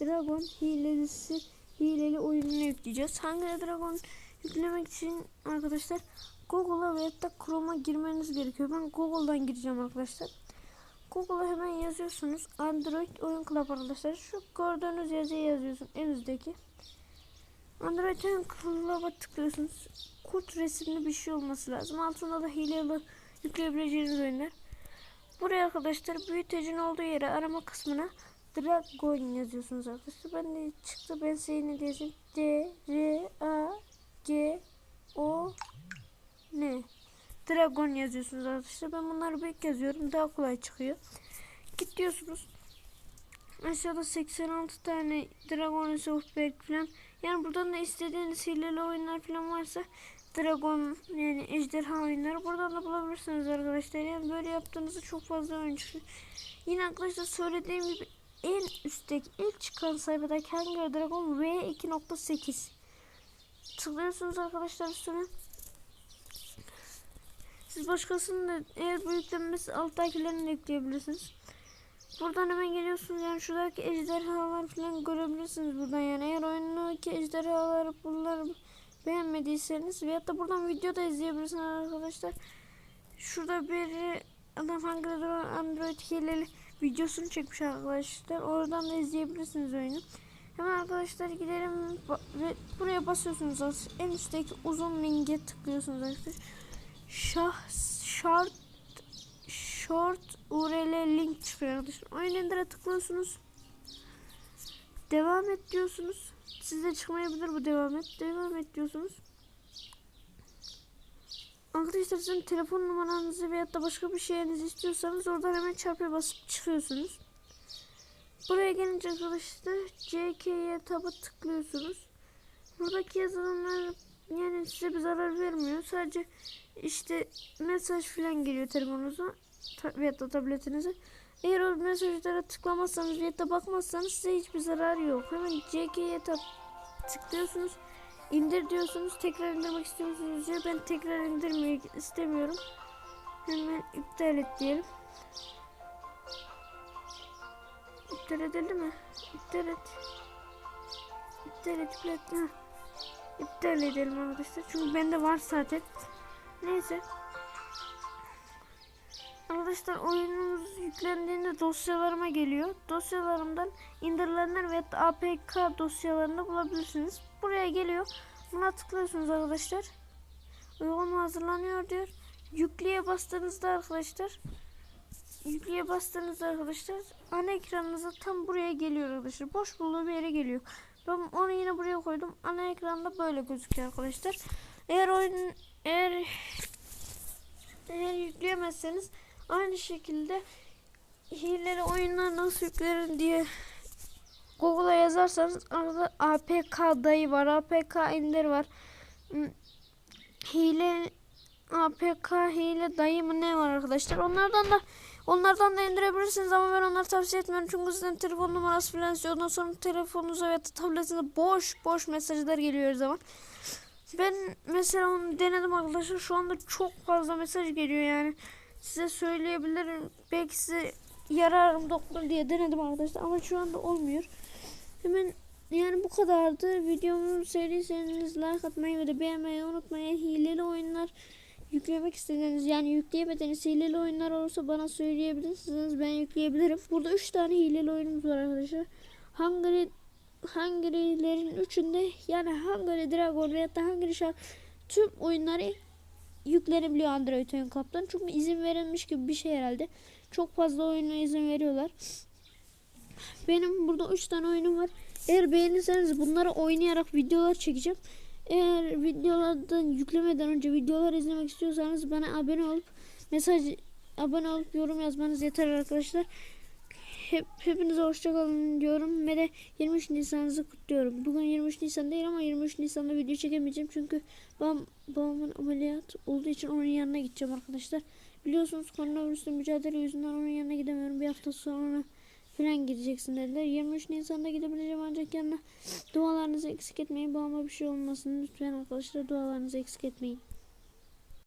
Dragon hilesi hileli oyununu yükleyeceğiz. Hungry Dragon yüklemek için arkadaşlar Google'a veya da Chrome'a girmeniz gerekiyor. Ben Google'dan gireceğim arkadaşlar. Google'a hemen yazıyorsunuz. Android oyun club arkadaşlar. Şu gördüğünüz yazıyı yazıyorsun en üstteki. Android oyun club'a tıklıyorsunuz. Kurt resimli bir şey olması lazım. Altında da hileli yükleyebileceğiniz oyunlar. Buraya arkadaşlar büyütecin olduğu yere arama kısmına Dragon yazıyorsunuz arkadaşlar. Ben de çıktı ben yine diyeceğim. D R A G O N Dragon yazıyorsunuz arkadaşlar. Ben bunları büyük yazıyorum. Daha kolay çıkıyor. Git diyorsunuz. Aşağıda 86 tane Dragon Software falan. Yani buradan da istediğiniz hileli oyunlar falan varsa Dragon yani ejderha oyunları buradan da bulabilirsiniz arkadaşlar. Yani böyle yaptığınızda çok fazla oyun çıkıyor. Yine arkadaşlar söylediğim gibi en üstteki ilk çıkan sayfadaki Hunger Dragon V2.8 tıklıyorsunuz arkadaşlar üstüne. Siz başkasının da eğer bu yüklenmesi alttakilerini de yükleyebilirsiniz. Buradan hemen geliyorsunuz yani şuradaki ejderhalar falan görebilirsiniz buradan yani eğer oyundaki ejderhaları bunları beğenmediyseniz veyahut da buradan video da izleyebilirsiniz arkadaşlar. Şurada bir adam Dragon Android hileli videosunu çekmiş arkadaşlar. Oradan da izleyebilirsiniz oyunu. Hemen arkadaşlar gidelim ve buraya basıyorsunuz. En üstteki uzun linke tıklıyorsunuz arkadaşlar. Şah şart short URL link çıkıyor arkadaşlar. Oyun indire tıklıyorsunuz. Devam et diyorsunuz. Sizde çıkmayabilir bu devam et. Devam et diyorsunuz. Arkadaşlar sizin telefon numaranızı veyahut da başka bir şeyinizi istiyorsanız oradan hemen çarpıya basıp çıkıyorsunuz. Buraya gelince arkadaşlar CK'ye tabı tıklıyorsunuz. Buradaki yazılımlar yani size bir zarar vermiyor. Sadece işte mesaj falan geliyor telefonunuza veyahut da tabletinize. Eğer o mesajlara tıklamazsanız veyahut da bakmazsanız size hiçbir zarar yok. Hemen CK'ye tıklıyorsunuz. İndir diyorsunuz. Tekrar indirmek istiyorsunuz diyor. Ben tekrar indirmeyi istemiyorum. Hemen iptal et diyelim. İptal edildi mi? İptal et. İptal et. İptal et. Heh. Edelim arkadaşlar. Çünkü bende var zaten. Neyse. Arkadaşlar oyunumuz yüklendiğinde dosyalarıma geliyor. Dosyalarımdan indirilenler ve APK dosyalarını bulabilirsiniz. Buraya geliyor. Buna tıklıyorsunuz arkadaşlar. Uygulama hazırlanıyor diyor. Yükleye bastığınızda arkadaşlar yükleye bastığınızda arkadaşlar ana ekranınıza tam buraya geliyor arkadaşlar. Boş bulduğu bir yere geliyor. Ben onu yine buraya koydum. Ana ekranda böyle gözüküyor arkadaşlar. Eğer oyun eğer eğer yükleyemezseniz aynı şekilde hileli oyunlar nasıl yüklerim diye Google'a yazarsanız arada APK dayı var, APK indir var. Hmm, Hile APK hile dayı mı ne var arkadaşlar? Onlardan da onlardan da indirebilirsiniz ama ben onları tavsiye etmiyorum. Çünkü sizin telefon numarası falan istiyor. Ondan sonra telefonunuza veya tabletinize boş boş mesajlar geliyor zaman. Ben mesela onu denedim arkadaşlar. Şu anda çok fazla mesaj geliyor yani. Size söyleyebilirim. Belki size yararım doktor diye denedim arkadaşlar ama şu anda olmuyor. Hemen yani bu kadardı. Videomu sevdiyseniz like atmayı ve de beğenmeyi unutmayın. Hileli oyunlar yüklemek istediğiniz yani yükleyemediğiniz hileli oyunlar olursa bana söyleyebilirsiniz. Ben yükleyebilirim. Burada 3 tane hileli oyunumuz var arkadaşlar. Hungry Hungry'lerin üçünde yani Hungry Dragon veya da Hungry Shark tüm oyunları yüklenebiliyor Android oyun kaptan. Çünkü izin verilmiş gibi bir şey herhalde. Çok fazla oyuna izin veriyorlar. Benim burada 3 tane oyunum var. Eğer beğenirseniz bunları oynayarak videolar çekeceğim. Eğer videolardan yüklemeden önce videolar izlemek istiyorsanız bana abone olup mesaj abone olup yorum yazmanız yeter arkadaşlar. Hep, hepinize hoşçakalın diyorum ve de 23 Nisan'ınızı kutluyorum. Bugün 23 Nisan değil ama 23 Nisan'da video çekemeyeceğim çünkü babam, babamın ameliyat olduğu için onun yanına gideceğim arkadaşlar. Biliyorsunuz koronavirüsle mücadele yüzünden onun yanına gidemiyorum. Bir hafta sonra falan gideceksin dediler. 23 Nisan'da gidebileceğim ancak yanına dualarınızı eksik etmeyin. Babama bir şey olmasın. Lütfen arkadaşlar dualarınızı eksik etmeyin.